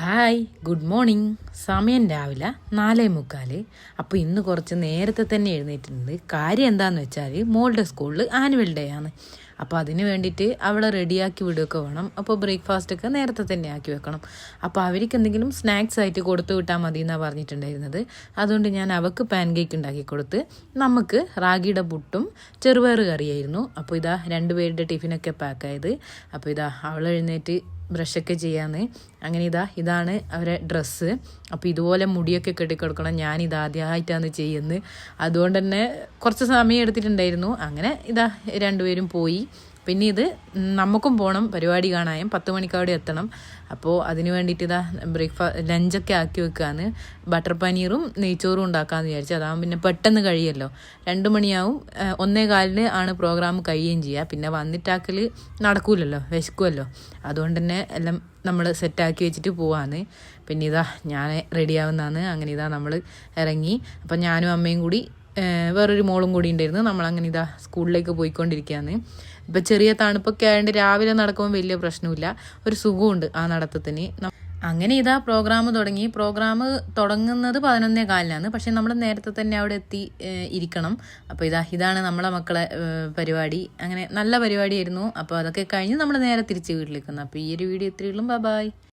Hi good morning സമയം രാവിലെ നാലേ മുക്കാൽ അപ്പോൾ ഇന്ന് കുറച്ച് നേരത്തെ തന്നെ എഴുന്നേറ്റിട്ടുണ്ട്. കാര്യം എന്താണെന്ന് വെച്ചാൽ മോളുടെ സ്കൂളിൽ ആനുവൽ ഡേ ആണ്. അപ്പോൾ അതിന് വേണ്ടിയിട്ട് അവളെ റെഡിയാക്കി വിടുകയൊക്കെ വേണം. അപ്പോൾ ബ്രേക്ക്ഫാസ്റ്റൊക്കെ നേരത്തെ തന്നെ ആക്കി വെക്കണം. അപ്പോൾ അവർക്ക് എന്തെങ്കിലും സ്നാക്സ് ആയിട്ട് കൊടുത്തു വിട്ടാൽ മതി എന്നാണ് പറഞ്ഞിട്ടുണ്ടായിരുന്നത്. അതുകൊണ്ട് ഞാൻ അവൾക്ക് പാൻ കേക്ക് ഉണ്ടാക്കി കൊടുത്ത് നമുക്ക് റാഗിയുടെ പുട്ടും ചെറുപയർ കറിയായിരുന്നു. അപ്പോൾ ഇതാ രണ്ടുപേരുടെ ടിഫിനൊക്കെ പാക്കായത്. അപ്പോൾ ഇതാ അവൾ എഴുന്നേറ്റ് ബ്രഷൊക്കെ ചെയ്യാന്ന്. അങ്ങനെ ഇതാ ഇതാണ് അവരെ ഡ്രസ്സ്. അപ്പോൾ ഇതുപോലെ മുടിയൊക്കെ കെട്ടിക്കൊടുക്കണം. ഞാൻ ഇത് ആദ്യമായിട്ടാണ് ചെയ്യുന്നത്. അതുകൊണ്ട് തന്നെ കുറച്ച് സമയം എടുത്തിട്ടുണ്ടായിരുന്നു. അങ്ങനെ ഇതാ രണ്ടുപേരും പോയി. പിന്നെ ഇത് നമുക്കും പോകണം പരിപാടി കാണാൻ. പത്ത് മണിക്കവിടെ എത്തണം. അപ്പോൾ അതിന് വേണ്ടിയിട്ട് ഇതാ ബ്രേക്ക്ഫാസ്റ്റ് ലഞ്ചൊക്കെ ആക്കി വെക്കുകയാണ് ബട്ടർ പനീറും നെയ്ച്ചോറും ഉണ്ടാക്കാമെന്ന് വിചാരിച്ചു. അതാകുമ്പോൾ പിന്നെ പെട്ടെന്ന് കഴിയല്ലോ. രണ്ട് മണിയാവും. ഒന്നേ കാലിന് ആണ് പ്രോഗ്രാം കഴിയുകയും ചെയ്യുക പിന്നെ വന്നിട്ടാക്കൽ നടക്കൂലല്ലോ വിശക്കുമല്ലോ അതുകൊണ്ട് തന്നെ എല്ലാം നമ്മൾ സെറ്റാക്കി വെച്ചിട്ട് പോവാന്ന്. പിന്നെ ഇതാ ഞാൻ റെഡിയാവുന്നതാണ്. അങ്ങനെ ഇതാ നമ്മൾ ഇറങ്ങി അപ്പം ഞാനും അമ്മയും കൂടി വേറൊരു മോളും കൂടി ഉണ്ടായിരുന്നു. നമ്മളങ്ങനെ ഇതാ സ്കൂളിലേക്ക് പോയിക്കൊണ്ടിരിക്കുകയാണ്. ഇപ്പം ചെറിയ തണുപ്പൊക്കെ ആയതുകൊണ്ട് രാവിലെ നടക്കുമ്പോൾ വലിയ പ്രശ്നമില്ല. ഒരു സുഖമുണ്ട് ആ നടത്തത്തിന്. അങ്ങനെ ഇതാ പ്രോഗ്രാം തുടങ്ങി. പ്രോഗ്രാം തുടങ്ങുന്നത് പതിനൊന്നേ കാലിനാണ്. പക്ഷെ നമ്മൾ നേരത്തെ തന്നെ അവിടെ എത്തി ഇരിക്കണം. അപ്പോൾ ഇതാ ഇതാണ് നമ്മളെ മക്കളെ പരിപാടി. അങ്ങനെ നല്ല പരിപാടിയായിരുന്നു. അപ്പോൾ അതൊക്കെ കഴിഞ്ഞ് നമ്മൾ നേരെ തിരിച്ച് വീട്ടിലേക്ക് അപ്പോൾ ഈ ഒരു വീഡിയോ ഇത്രയുള്ളൂ ബൈ